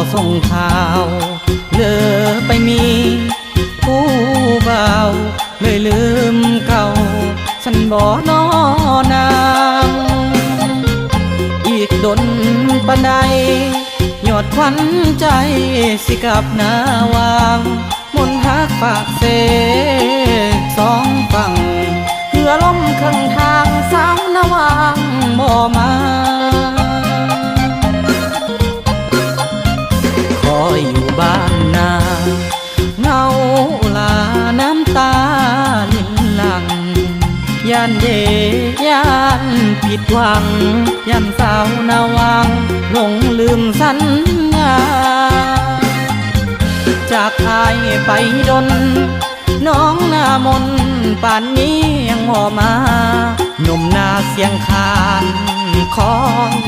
บ่ส่งข่าว เลอไปมี ผู้เบาเลยลืมเก่า ฉันบ่นอนางอีกดนปันใดยอดควันใจสิกลับหนาวางมนต์ฮักฝากเสกสองฝั่งเพื่อล้มข้างทางสาวนาวางบ่มา บ้านนาเงาลาน้ำตาลินหลังย่านเดย่านผิดหวังย่านสาวนาวังหลงลืมสัญญาจากอายไปดน น้องหน้ามนป่านนี้ยังหอมาหนุ่มนาเสียงคานคอยทาอยากให้น้อง